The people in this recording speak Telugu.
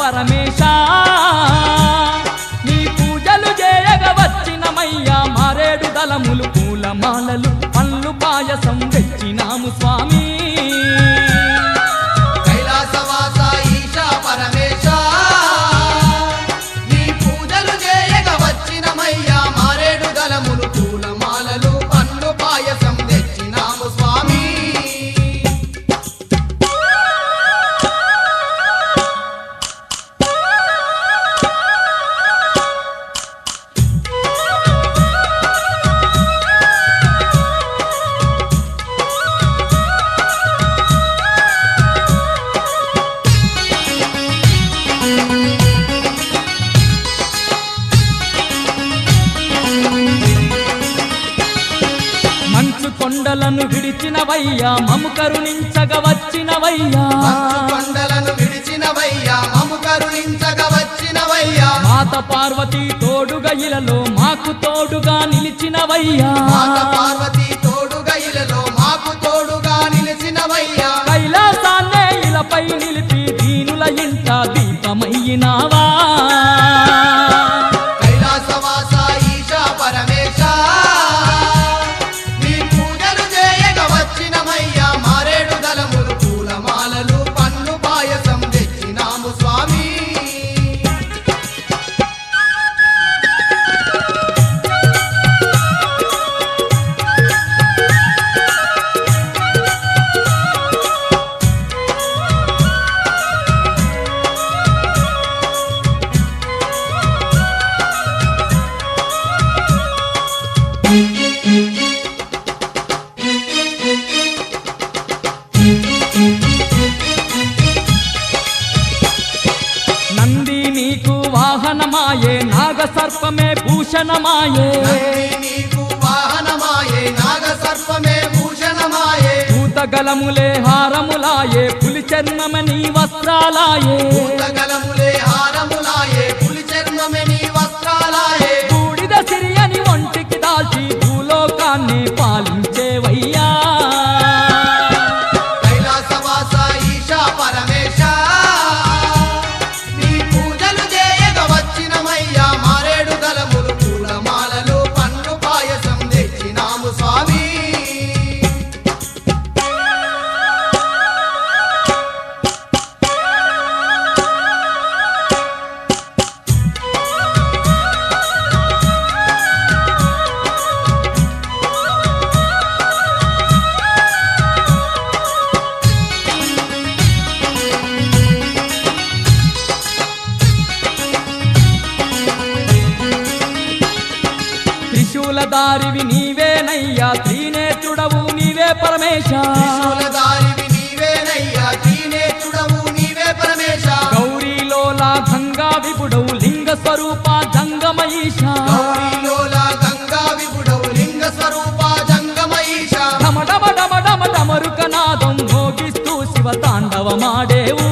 పరమేశ. నీ పూజలు చేయగ వచ్చినమయ్యా మారేడు దళములు పూలమాలలు పళ్ళు పాయసం తెచ్చినాము స్వామి. కొండలను విడిచినవయ్యా మము కరుణించగ వచ్చినవయ్యా. కొండలను విడిచినవయ్యా మము కరుణించగ వచ్చినవయ్యా. మాత పార్వతి తోడుగా ఇలలో మాకు తోడుగా నిలిచినవయ్యా. మాత పార్వతి తోడుగా ఇలలో మాకు తోడుగా నిలిచినవయ్యా. కైలాసాన్నే ఇలపై నిలిపి దీనుల ఇంట దీపమయ్యినావా. వాహనమాయే నాగ సర్పమే భూషణమాయే. నంది వాహనమాయే నాగ సర్పమే భూషణమాయే భూతగలములే హారములాయే పులి చర్మమని వస్త్రాలాయే భూతగలములే హారములాయే పులి చర్మమే నీ వస్త్రాలాయే. బూడిద సిరియని ఒంటికి దాల్చి భూలోకాన్ని పాలి దారివి నీవేనయ్యా త్రినేత్రుడవు నీవే పరమేశ. దారివి నీవేనయ్యా నీవే పరమేశ. లింగ స్వరూప మాడేవు